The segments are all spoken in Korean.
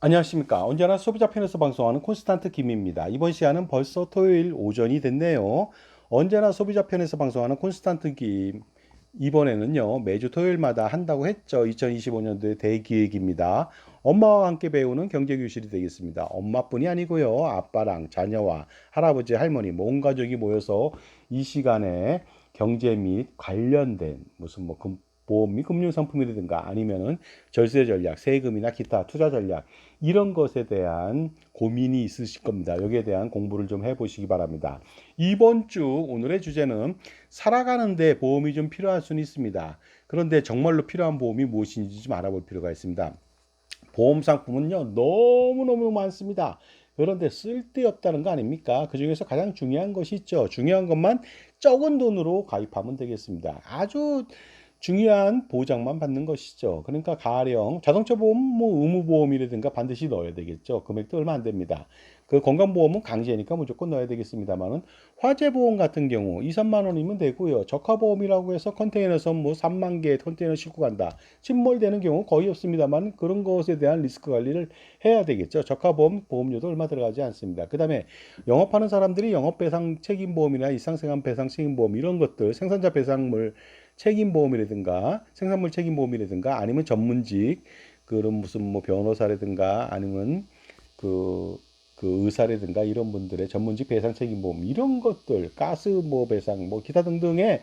안녕하십니까. 언제나 소비자 편에서 방송하는 콘스탄트 김입니다. 이번 시간은 벌써 토요일 오전이 됐네요. 언제나 소비자 편에서 방송하는 콘스탄트 김. 이번에는요, 매주 토요일마다 한다고 했죠. 2025년도의 대기획입니다. 엄마와 함께 배우는 경제교실이 되겠습니다. 엄마뿐이 아니고요. 아빠랑 자녀와 할아버지, 할머니, 온 가족이 모여서 이 시간에 경제 및 관련된 무슨 뭐 금, 보험 및 금융 상품이라든가 아니면은 절세 전략, 세금이나 기타 투자 전략 이런 것에 대한 고민이 있으실 겁니다. 여기에 대한 공부를 좀 해보시기 바랍니다. 이번 주 오늘의 주제는 살아가는데 보험이 좀 필요할 수는 있습니다. 그런데 정말로 필요한 보험이 무엇인지 좀 알아볼 필요가 있습니다. 보험 상품은요 너무너무 많습니다. 그런데 쓸데없다는 거 아닙니까? 그 중에서 가장 중요한 것이 있죠. 중요한 것만 적은 돈으로 가입하면 되겠습니다. 아주 중요한 보장만 받는 것이죠. 그러니까 가령 자동차 보험, 뭐 의무 보험이라든가 반드시 넣어야 되겠죠. 금액도 얼마 안 됩니다. 그 건강보험은 강제니까 무조건 넣어야 되겠습니다만은 화재보험 같은 경우 2, 3만 원이면 되고요. 적화보험이라고 해서 컨테이너선 뭐 3만 개 컨테이너 싣고 간다. 침몰되는 경우 거의 없습니다만 그런 것에 대한 리스크 관리를 해야 되겠죠. 적화보험 보험료도 얼마 들어가지 않습니다. 그 다음에 영업하는 사람들이 영업배상 책임보험이나 일상생활 배상 책임보험 이런 것들 생산자 배상물 책임보험이라든가 생산물 책임보험이라든가 아니면 전문직 그런 무슨 뭐 변호사라든가 아니면 그, 그 의사라든가 이런 분들의 전문직 배상 책임보험 이런 것들 가스 뭐 배상 뭐 기타 등등의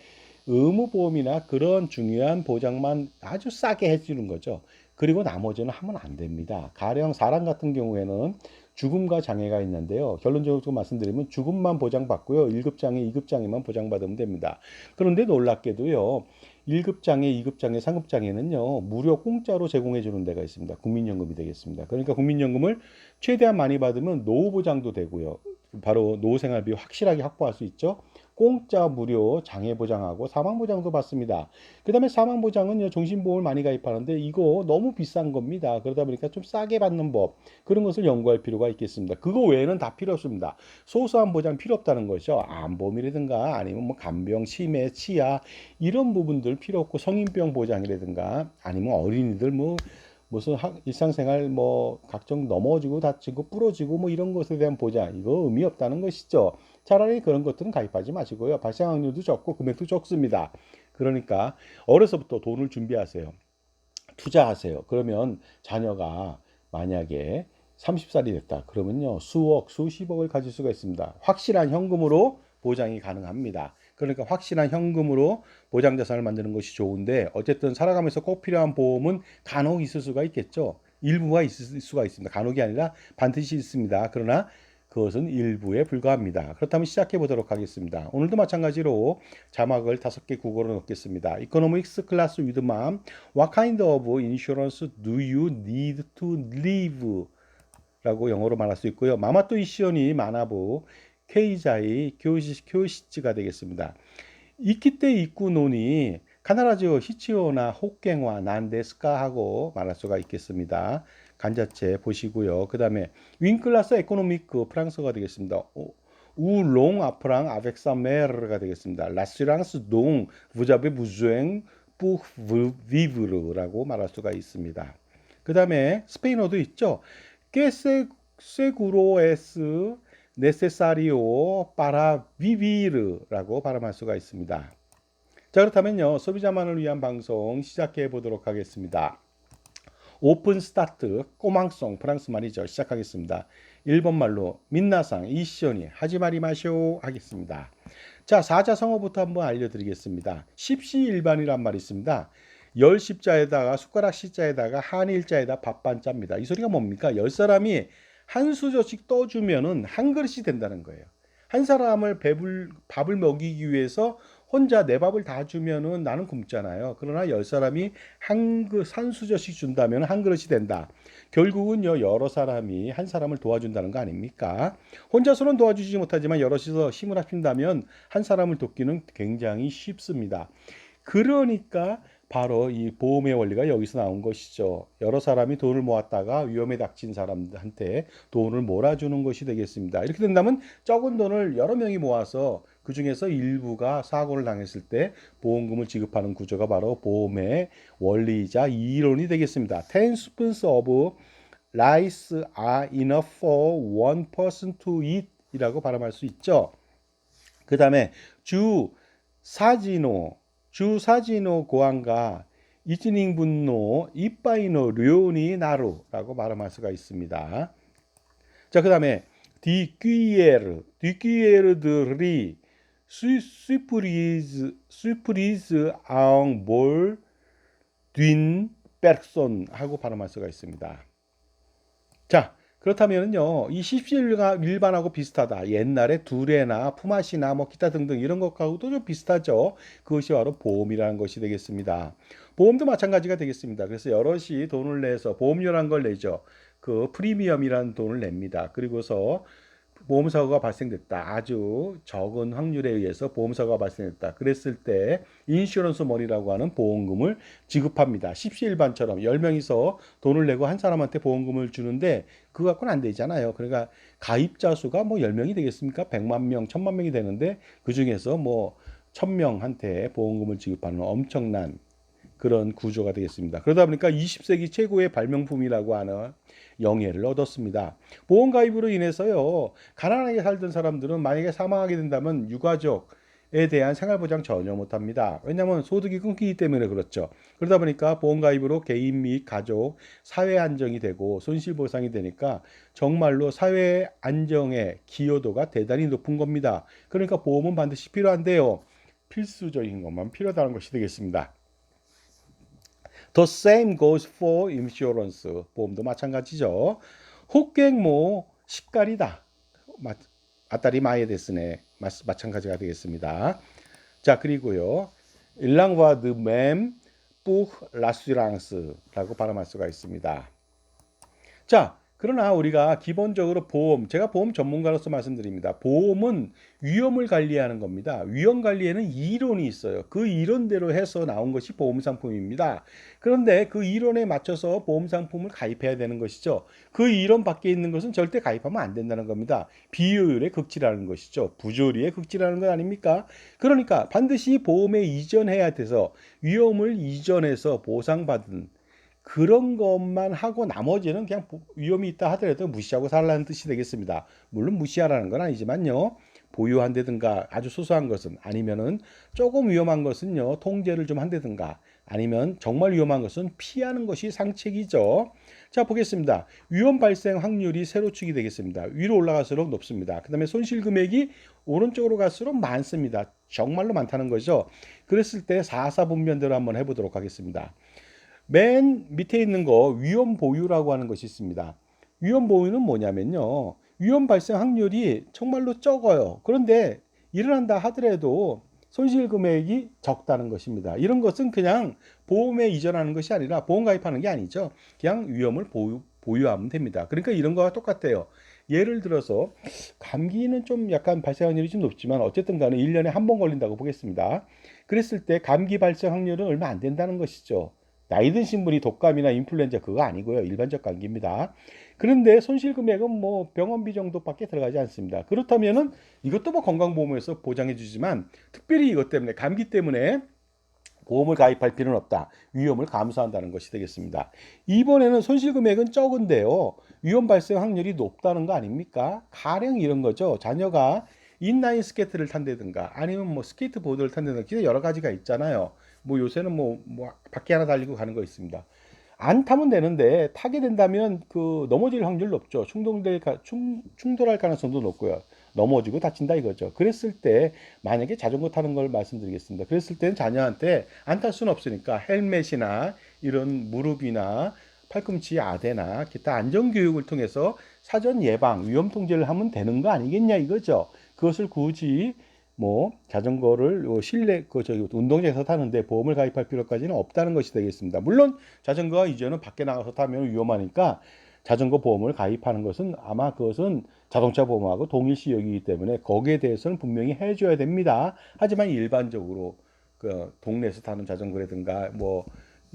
의무보험이나 그런 중요한 보장만 아주 싸게 해주는 거죠. 그리고 나머지는 하면 안 됩니다. 가령 사람 같은 경우에는 죽음과 장애가 있는데요. 결론적으로 말씀드리면 죽음만 보장받고요. 1급 장애, 2급 장애만 보장받으면 됩니다. 그런데 놀랍게도요. 1급 장애, 2급 장애, 3급 장애는요. 무료 공짜로 제공해 주는 데가 있습니다. 국민연금이 되겠습니다. 그러니까 국민연금을 최대한 많이 받으면 노후 보장도 되고요. 바로 노후 생활비 확실하게 확보할 수 있죠. 공짜 무료 장애 보장하고 사망 보장도 받습니다. 그 다음에 사망 보장은요 종신보험을 많이 가입하는데 이거 너무 비싼 겁니다. 그러다 보니까 좀 싸게 받는 법 그런 것을 연구할 필요가 있겠습니다. 그거 외에는 다 필요 없습니다. 소소한 보장 필요 없다는 거죠. 암보험이라든가 아니면 뭐 간병, 치매, 치아 이런 부분들 필요 없고 성인병 보장이라든가 아니면 어린이들 뭐 무슨 일상생활 뭐 각종 넘어지고 다치고 부러지고 뭐 이런 것에 대한 보장 이거 의미 없다는 것이죠. 차라리 그런 것들은 가입하지 마시고요. 발생 확률도 적고 금액도 적습니다. 그러니까 어려서부터 돈을 준비하세요. 투자하세요. 그러면 자녀가 만약에 30살이 됐다. 그러면요. 수억, 수십억을 가질 수가 있습니다. 확실한 현금으로 보장이 가능합니다. 그러니까 확실한 현금으로 보장 자산을 만드는 것이 좋은데 어쨌든 살아가면서 꼭 필요한 보험은 간혹 있을 수가 있겠죠. 일부가 있을 수가 있습니다. 간혹이 아니라 반드시 있습니다. 그러나 그것은 일부에 불과합니다. 그렇다면 시작해 보도록 하겠습니다. 오늘도 마찬가지로 자막을 다섯 개 국어로 넣겠습니다. Economics class with mom. What kind of insurance do you need to live? 라고 영어로 말할 수 있고요. 마마또 이시온이 마나보 케이자이 교시 교시츠가 되겠습니다. 이키때 입구 논이 카나라지오 히치오나 호갱화 난데스카 하고 말할 수가 있겠습니다. 간자체 보시고요. 그 다음에 윙클라스 에코노미크 프랑스어가 되겠습니다. 우롱 아프랑 아벡사 메르가 되겠습니다. 라스랑스 동 부자베 부주행 뿌 비브르라고 말할 수가 있습니다. 그 다음에 스페인어도 있죠. 깨세 세구로에스 네세사리오 파라 비비르라고 발음할 수가 있습니다. 자 그렇다면요 소비자만을 위한 방송 시작해 보도록 하겠습니다. 오픈 스타트 꼬망송 프랑스 말이죠 시작하겠습니다. 일본 말로 민나상 이시오니 하지 말이 마쇼 하겠습니다. 자 사자성어부터 한번 알려드리겠습니다. 십시일반이란 말이 있습니다. 열 십자에다가 숟가락 시자에다가 한일자에다 밥반자입니다. 이 소리가 뭡니까? 열 사람이 한 수저씩 떠주면은 한 그릇이 된다는 거예요. 한 사람을 배불, 밥을 먹이기 위해서 혼자 내 밥을 다 주면은 나는 굶잖아요. 그러나 열 사람이 한, 그, 한 수저씩 준다면 한 그릇이 된다. 결국은요, 여러 사람이 한 사람을 도와준다는 거 아닙니까? 혼자서는 도와주지 못하지만 여럿이서 힘을 합친다면 한 사람을 돕기는 굉장히 쉽습니다. 그러니까 바로 이 보험의 원리가 여기서 나온 것이죠. 여러 사람이 돈을 모았다가 위험에 닥친 사람한테 돈을 몰아주는 것이 되겠습니다. 이렇게 된다면 적은 돈을 여러 명이 모아서 그 중에서 일부가 사고를 당했을 때 보험금을 지급하는 구조가 바로 보험의 원리이자 이론이 되겠습니다. Ten spoons of rice are enough for one person to eat 이라고 발음할 수 있죠. 그 다음에 주 사지노 주 사지노 고안가 이즈닝 분노 이빠이노 료니 나루라고 발음할 수가 있습니다. 자, 그 다음에 디퀴에르 디퀴에르들이 수, 수프리즈 수프리즈 앙볼 딘 백손 하고 발음할 수가 있습니다. 자, 그렇다면요, 이 십시일가 일반하고 비슷하다. 옛날에 두레나 품앗이나 뭐 기타 등등 이런 것하고도 좀 비슷하죠. 그것이 바로 보험이라는 것이 되겠습니다. 보험도 마찬가지가 되겠습니다. 그래서 여럿이 돈을 내서 보험료라는 걸 내죠. 그 프리미엄이라는 돈을 냅니다. 그리고서 보험사고가 발생됐다. 아주 적은 확률에 의해서 보험사고가 발생했다. 그랬을 때 인슈런스 머니라고 하는 보험금을 지급합니다. 십시일반처럼 10명이서 돈을 내고 한 사람한테 보험금을 주는데 그거 갖고는 안 되잖아요. 그러니까 가입자 수가 뭐 10명이 되겠습니까? 100만 명, 1000만 명이 되는데 그 중에서 뭐 1000명한테 보험금을 지급하는 엄청난 그런 구조가 되겠습니다. 그러다 보니까 20세기 최고의 발명품이라고 하는 영예를 얻었습니다. 보험 가입으로 인해서요, 가난하게 살던 사람들은 만약에 사망하게 된다면 유가족 에 대한 생활보장 전혀 못합니다. 왜냐하면 소득이 끊기기 때문에 그렇죠. 그러다 보니까 보험 가입으로 개인 및 가족 사회 안정이 되고 손실 보상이 되니까 정말로 사회 안정의 기여도가 대단히 높은 겁니다. 그러니까 보험은 반드시 필요한데요. 필수적인 것만 필요하다는 것이 되겠습니다. The same goes for insurance. 보험도 마찬가지죠. 호객모 십가리다. 아따리 마에 데스네. 마찬가지가 되겠습니다. 자, 그리고요. 일랑과 드맴 뿌 라스랑스라고 발음할 수가 있습니다. 자, 그러나 우리가 기본적으로 보험, 제가 보험 전문가로서 말씀드립니다. 보험은 위험을 관리하는 겁니다. 위험 관리에는 이론이 있어요. 그 이론대로 해서 나온 것이 보험 상품입니다. 그런데 그 이론에 맞춰서 보험 상품을 가입해야 되는 것이죠. 그 이론 밖에 있는 것은 절대 가입하면 안 된다는 겁니다. 비효율의 극치라는 것이죠. 부조리의 극치라는 것 아닙니까? 그러니까 반드시 보험에 이전해야 돼서 위험을 이전해서 보상받은 그런 것만 하고 나머지는 그냥 위험이 있다 하더라도 무시하고 살라는 뜻이 되겠습니다. 물론 무시하라는 건 아니지만요. 보유한다든가 아주 소소한 것은 아니면은 조금 위험한 것은요. 통제를 좀 한다든가 아니면 정말 위험한 것은 피하는 것이 상책이죠. 자 보겠습니다. 위험 발생 확률이 세로축이 되겠습니다. 위로 올라갈수록 높습니다. 그 다음에 손실 금액이 오른쪽으로 갈수록 많습니다. 정말로 많다는 거죠. 그랬을 때 4사분면대로 한번 해보도록 하겠습니다. 맨 밑에 있는 거 위험 보유라고 하는 것이 있습니다. 위험 보유는 뭐냐면요. 위험 발생 확률이 정말로 적어요. 그런데 일어난다 하더라도 손실 금액이 적다는 것입니다. 이런 것은 그냥 보험에 이전하는 것이 아니라 보험 가입하는 게 아니죠. 그냥 위험을 보유, 보유하면 됩니다. 그러니까 이런 거와 똑같아요. 예를 들어서 감기는 좀 약간 발생 확률이 좀 높지만 어쨌든 간에 1년에 한 번 걸린다고 보겠습니다. 그랬을 때 감기 발생 확률은 얼마 안 된다는 것이죠. 나이 드신 분이 독감이나 인플루엔자 그거 아니고요. 일반적 감기입니다. 그런데 손실 금액은 뭐 병원비 정도밖에 들어가지 않습니다. 그렇다면은 이것도 뭐 건강보험에서 보장해 주지만 특별히 이것 때문에 감기 때문에 보험을 가입할 필요는 없다. 위험을 감수한다는 것이 되겠습니다. 이번에는 손실 금액은 적은데요. 위험 발생 확률이 높다는 거 아닙니까? 가령 이런 거죠. 자녀가 인라인 스케이트를 탄다든가 아니면 뭐 스케이트 보드를 탄다든가 여러 가지가 있잖아요. 뭐 요새는 뭐, 뭐 바퀴 하나 달리고 가는 거 있습니다. 안 타면 되는데 타게 된다면 그 넘어질 확률 높죠. 충동될 충, 충돌할 가능성도 높고요. 넘어지고 다친다 이거죠. 그랬을 때 만약에 자전거 타는 걸 말씀드리겠습니다. 그랬을 때는 자녀한테 안 탈 수는 없으니까 헬멧이나 이런 무릎이나 팔꿈치 아대나 기타 안전 교육을 통해서 사전 예방 위험 통제를 하면 되는 거 아니겠냐 이거죠. 그것을 굳이 뭐 자전거를 실내 그 저기 운동장에서 타는데 보험을 가입할 필요까지는 없다는 것이 되겠습니다. 물론 자전거가 이제는 밖에 나가서 타면 위험하니까 자전거 보험을 가입하는 것은 아마 그것은 자동차 보험하고 동일시 여기기 때문에 거기에 대해서는 분명히 해줘야 됩니다. 하지만 일반적으로 그 동네에서 타는 자전거라든가 뭐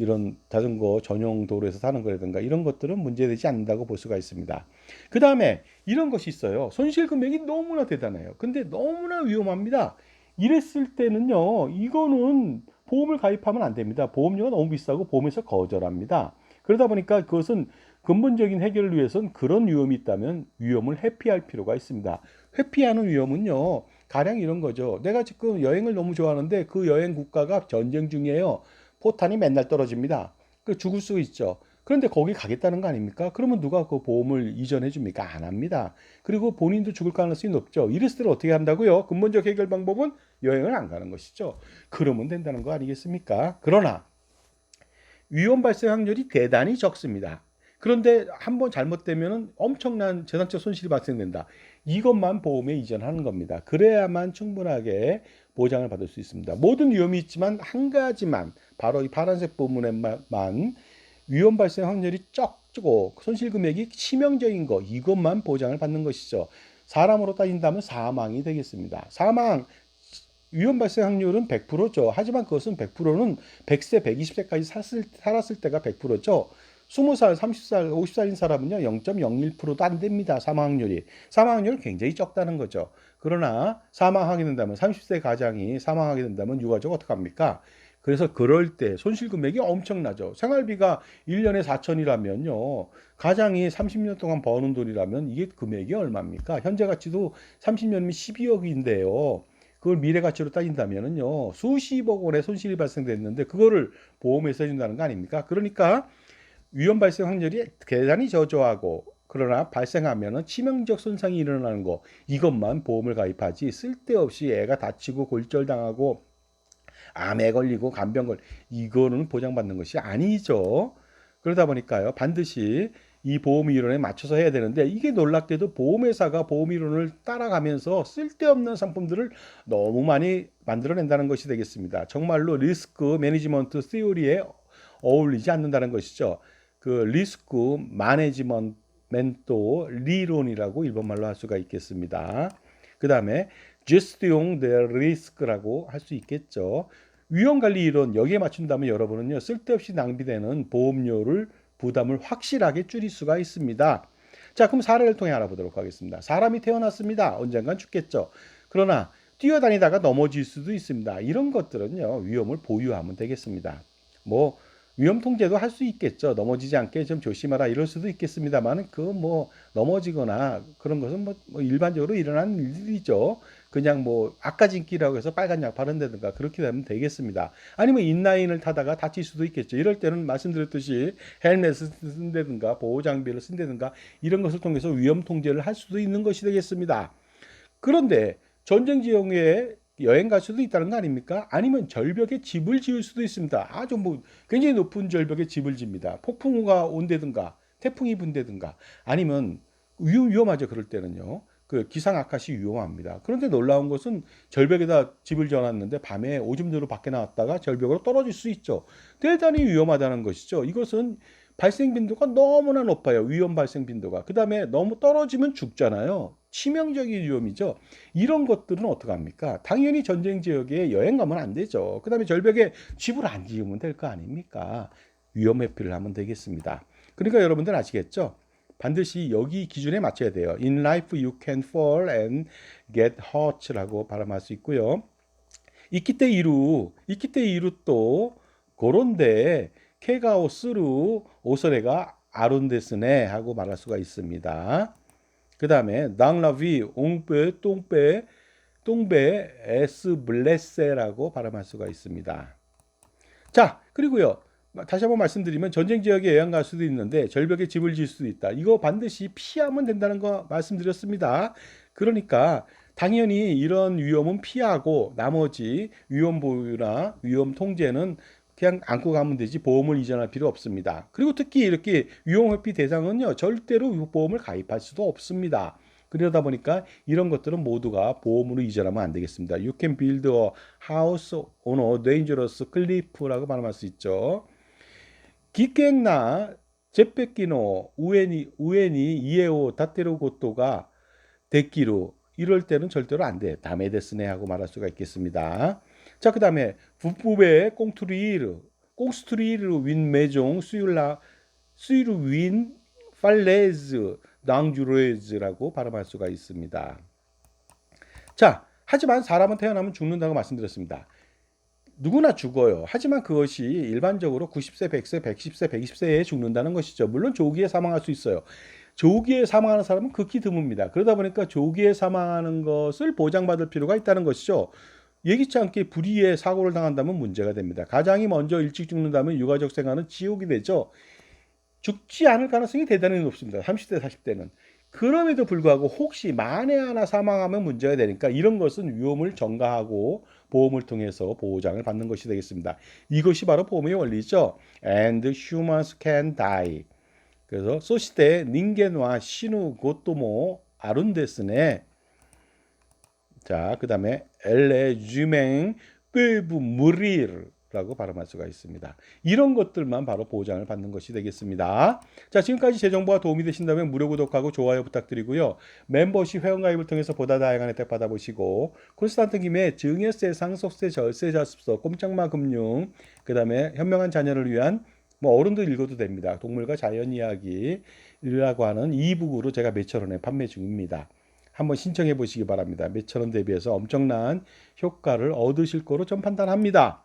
이런 자전거 전용 도로에서 타는 거라든가 이런 것들은 문제되지 않는다고 볼 수가 있습니다. 그 다음에 이런 것이 있어요. 손실 금액이 너무나 대단해요. 근데 너무나 위험합니다. 이랬을 때는요, 이거는 보험을 가입하면 안 됩니다. 보험료가 너무 비싸고 보험에서 거절합니다. 그러다 보니까 그것은 근본적인 해결을 위해선 그런 위험이 있다면 위험을 회피할 필요가 있습니다. 회피하는 위험은요. 가령 이런 거죠. 내가 지금 여행을 너무 좋아하는데 그 여행 국가가 전쟁 중이에요. 포탄이 맨날 떨어집니다. 그 죽을 수 있죠. 그런데 거기 가겠다는 거 아닙니까? 그러면 누가 그 보험을 이전해 줍니까? 안 합니다. 그리고 본인도 죽을 가능성이 높죠. 이랬을 때 어떻게 한다고요? 근본적 해결 방법은 여행을 안 가는 것이죠. 그러면 된다는 거 아니겠습니까? 그러나 위험 발생 확률이 대단히 적습니다. 그런데 한번 잘못되면 엄청난 재산적 손실이 발생된다. 이것만 보험에 이전하는 겁니다. 그래야만 충분하게 보장을 받을 수 있습니다. 모든 위험이 있지만 한 가지만 바로 이 파란색 부분에만 위험 발생 확률이 적고 손실 금액이 치명적인 거 이것만 보장을 받는 것이죠. 사람으로 따진다면 사망이 되겠습니다. 사망 위험 발생 확률은 100%죠. 하지만 그것은 100%는 100세, 120세까지 살았을, 살았을 때가 100%죠. 20살, 30살, 50살인 사람은요, 0.01%도 안 됩니다. 사망 확률이. 사망 확률은 굉장히 적다는 거죠. 그러나 사망하게 된다면, 30세 가장이 사망하게 된다면 유가족 어떡합니까? 그래서 그럴 때 손실 금액이 엄청나죠. 생활비가 1년에 4천이라면요. 가장이 30년 동안 버는 돈이라면 이게 금액이 얼마입니까? 현재 가치도 30년이면 12억인데요. 그걸 미래 가치로 따진다면은요. 수십억 원의 손실이 발생됐는데 그거를 보험에서 해준다는 거 아닙니까? 그러니까 위험 발생 확률이 대단히 저조하고 그러나 발생하면은 치명적 손상이 일어나는 거 이것만 보험을 가입하지 쓸데없이 애가 다치고 골절당하고 암에 걸리고 간병 걸 이거는 보장받는 것이 아니죠. 그러다 보니까요 반드시 이 보험 이론에 맞춰서 해야 되는데 이게 놀랍게도 보험회사가 보험 이론을 따라가면서 쓸데없는 상품들을 너무 많이 만들어낸다는 것이 되겠습니다. 정말로 리스크 매니지먼트 시오리에 어울리지 않는다는 것이죠. 그 리스크 마네지먼트 리론이라고 일본말로 할 수가 있겠습니다. 그 다음에 gestión de risque라고 할 수 있겠죠. 위험 관리 이론 여기에 맞춘다면 여러분은요 쓸데없이 낭비되는 보험료를 부담을 확실하게 줄일 수가 있습니다. 자, 그럼 사례를 통해 알아보도록 하겠습니다. 사람이 태어났습니다. 언젠간 죽겠죠. 그러나 뛰어다니다가 넘어질 수도 있습니다. 이런 것들은요 위험을 보유하면 되겠습니다. 뭐 위험 통제도 할 수 있겠죠. 넘어지지 않게 좀 조심하라 이럴 수도 있겠습니다만 그 뭐 넘어지거나 그런 것은 뭐, 뭐 일반적으로 일어나는 일들이죠. 그냥 뭐 아까 진기라고 해서 빨간 약 바른다든가 그렇게 되면 되겠습니다. 아니면 인라인을 타다가 다칠 수도 있겠죠. 이럴 때는 말씀드렸듯이 헬멧을 쓴다든가 보호 장비를 쓴다든가 이런 것을 통해서 위험 통제를 할 수도 있는 것이 되겠습니다. 그런데 전쟁 지역에 여행 갈 수도 있다는 거 아닙니까? 아니면 절벽에 집을 지을 수도 있습니다. 아주 뭐 굉장히 높은 절벽에 집을 집니다. 폭풍우가 온다든가 태풍이 분다든가 아니면 위험하죠. 그럴 때는요. 그 기상 악화시 위험합니다. 그런데 놀라운 것은 절벽에다 집을 지어놨는데 밤에 오줌으로 밖에 나왔다가 절벽으로 떨어질 수 있죠. 대단히 위험하다는 것이죠. 이것은 발생 빈도가 너무나 높아요. 위험 발생 빈도가. 그 다음에 너무 떨어지면 죽잖아요. 치명적인 위험이죠. 이런 것들은 어떡합니까? 당연히 전쟁 지역에 여행 가면 안 되죠. 그 다음에 절벽에 집을 안 지으면 될 거 아닙니까? 위험 회피를 하면 되겠습니다. 그러니까 여러분들 아시겠죠? 반드시 여기 기준에 맞춰야 돼요. In life you can fall and get hurt라고 발음할 수 있고요. 이키테 이루, 이키테 이루 또 그런데 케가오 스루 오서레가 아룬데스네 하고 말할 수가 있습니다. 그 다음에 당라비 옹베 똥베 똥베 에스 블레세라고 발음할 수가 있습니다. 자 그리고요 다시 한번 말씀드리면 전쟁 지역에 여행 갈 수도 있는데 절벽에 집을 지을 수도 있다. 이거 반드시 피하면 된다는 거 말씀드렸습니다. 그러니까 당연히 이런 위험은 피하고 나머지 위험 보유나 위험 통제는 그냥 안고 가면 되지 보험을 이전할 필요 없습니다. 그리고 특히 이렇게 위험 회피 대상은요 절대로 보험을 가입할 수도 없습니다. 그러다 보니까 이런 것들은 모두가 보험으로 이전하면 안 되겠습니다. You can build a house on a dangerous cliff라고 발음할 수 있죠. 기깽나 제페키노 우에니 우에니 이에오 다테로 고토가 데키로 이럴 때는 절대로 안 돼. 다메 데스네 하고 말할 수가 있겠습니다. 자, 그 다음에 북부의 꽁투리르 꽁스투리르 윈 메종 수율라 수유르 윈 팔레즈 낭주레즈라고 발음할 수가 있습니다. 자, 하지만 사람은 태어나면 죽는다고 말씀드렸습니다. 누구나 죽어요. 하지만 그것이 일반적으로 90세, 100세, 110세, 120세에 죽는다는 것이죠. 물론 조기에 사망할 수 있어요. 조기에 사망하는 사람은 극히 드뭅니다. 그러다 보니까 조기에 사망하는 것을 보장받을 필요가 있다는 것이죠. 예기치 않게 불의의 사고를 당한다면 문제가 됩니다. 가장이 먼저 일찍 죽는다면 유가족 생활은 지옥이 되죠. 죽지 않을 가능성이 대단히 높습니다. 30대, 40대는. 그럼에도 불구하고 혹시 만에 하나 사망하면 문제가 되니까 이런 것은 위험을 전가하고 보험을 통해서 보장을 받는 것이 되겠습니다. 이것이 바로 보험의 원리죠. And humans can die. 그래서 소시대 닌겐와 시누 고토모 아룬데스네. 자, 그 다음에 엘레 주맹 빼부 무리르라고 발음할 수가 있습니다. 이런 것들만 바로 보장을 받는 것이 되겠습니다. 자, 지금까지 제 정보가 도움이 되신다면 무료 구독하고 좋아요 부탁드리고요. 멤버십 회원가입을 통해서 보다 다양한 혜택 받아보시고 콘스탄트 김의 증여세, 상속세, 절세, 자습서, 꼼짝마 금융, 그 다음에 현명한 자녀를 위한 뭐 어른도 읽어도 됩니다. 동물과 자연 이야기라고 하는 이북으로 제가 몇천 원에 판매 중입니다. 한번 신청해 보시기 바랍니다. 몇천 원 대비해서 엄청난 효과를 얻으실 거로 전 판단합니다.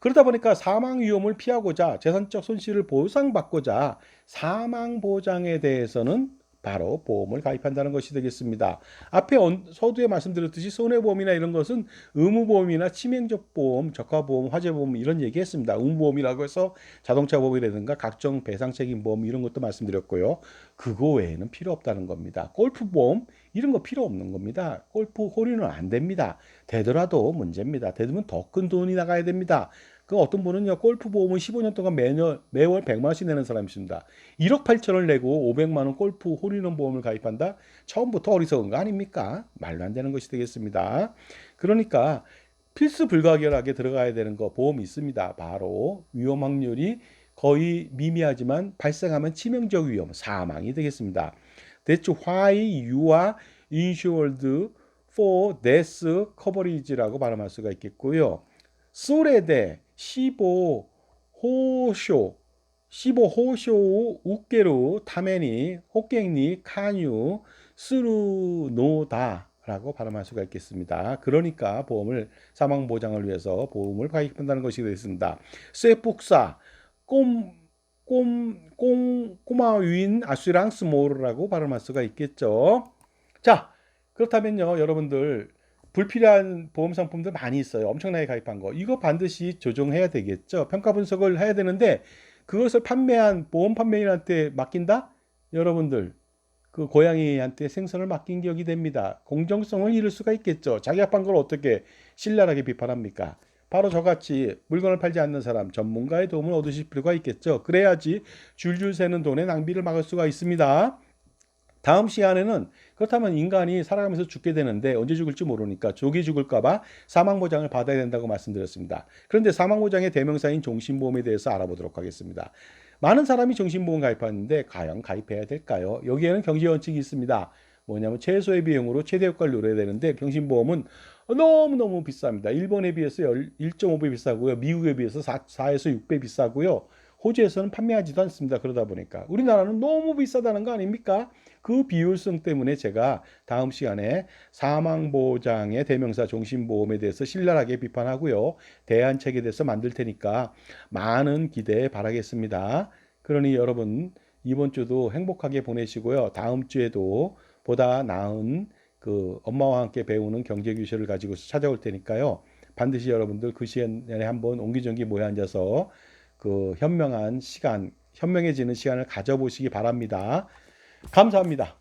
그러다 보니까 사망 위험을 피하고자 재산적 손실을 보상받고자 사망 보장에 대해서는 바로 보험을 가입한다는 것이 되겠습니다. 앞에 언- 서두에 말씀드렸듯이 손해보험이나 이런 것은 의무보험이나 치명적 보험, 적화보험, 화재보험 이런 얘기했습니다. 의무보험이라고 해서 자동차 보험이라든가 각종 배상책임 보험 이런 것도 말씀드렸고요. 그거 외에는 필요 없다는 겁니다. 골프보험 이런 거 필요 없는 겁니다. 골프 홀인은 안 됩니다. 되더라도 문제입니다. 되면 더 큰 돈이 나가야 됩니다. 그 어떤 분은요 골프 보험은 15년 동안 매년 매월 100만 원씩 내는 사람이 있습니다. 1억 8천을 내고 500만 원 골프 홀인원 보험을 가입한다. 처음부터 어리석은 거 아닙니까? 말도 안 되는 것이 되겠습니다. 그러니까 필수 불가결하게 들어가야 되는 거 보험이 있습니다. 바로 위험 확률이 거의 미미하지만 발생하면 치명적 위험 사망이 되겠습니다. That's why you are insured for death coverage라고 발음할 수가 있겠고요. 소레데 15 호쇼 15 호쇼 우케루 타메니 호갱니 카뉴 스루노다 라고 발음할 수가 있겠습니다. 그러니까 보험을 사망 보장을 위해서 보험을 가입한다는 것이 되겠습니다. 쇠북사 꼼 꼼 꼼 꼬마윈 아슈랑스 모르라고 발음할 수가 있겠죠. 자, 그렇다면요, 여러분들 불필요한 보험 상품들 많이 있어요. 엄청나게 가입한 거. 이거 반드시 조정해야 되겠죠. 평가 분석을 해야 되는데 그것을 판매한 보험 판매인한테 맡긴다? 여러분들 그 고양이한테 생선을 맡긴 격이 됩니다. 공정성을 잃을 수가 있겠죠. 자기 합한 걸 어떻게 신랄하게 비판합니까? 바로 저같이 물건을 팔지 않는 사람, 전문가의 도움을 얻으실 필요가 있겠죠. 그래야지 줄줄 새는 돈의 낭비를 막을 수가 있습니다. 다음 시간에는 그렇다면 인간이 살아가면서 죽게 되는데 언제 죽을지 모르니까 조기 죽을까봐 사망보장을 받아야 된다고 말씀드렸습니다. 그런데 사망보장의 대명사인 종신보험에 대해서 알아보도록 하겠습니다. 많은 사람이 종신보험 가입하는데 과연 가입해야 될까요? 여기에는 경제 원칙이 있습니다. 뭐냐면 최소의 비용으로 최대 효과를 노려야 되는데 경신보험은 너무너무 비쌉니다. 일본에 비해서 1.5배 비싸고요. 미국에 비해서 4, 4에서 6배 비싸고요. 호주에서는 판매하지도 않습니다. 그러다 보니까 우리나라는 너무 비싸다는 거 아닙니까? 그 비효율성 때문에 제가 다음 시간에 사망보장의 대명사 종신보험에 대해서 신랄하게 비판하고요. 대안책에 대해서 만들 테니까 많은 기대 바라겠습니다. 그러니 여러분 이번 주도 행복하게 보내시고요. 다음 주에도 보다 나은 그 엄마와 함께 배우는 경제 규칙을 가지고 찾아올 테니까요. 반드시 여러분들 그 시간에 한번 옹기종기 모여 앉아서 그 현명한 시간, 현명해지는 시간을 가져보시기 바랍니다. 감사합니다.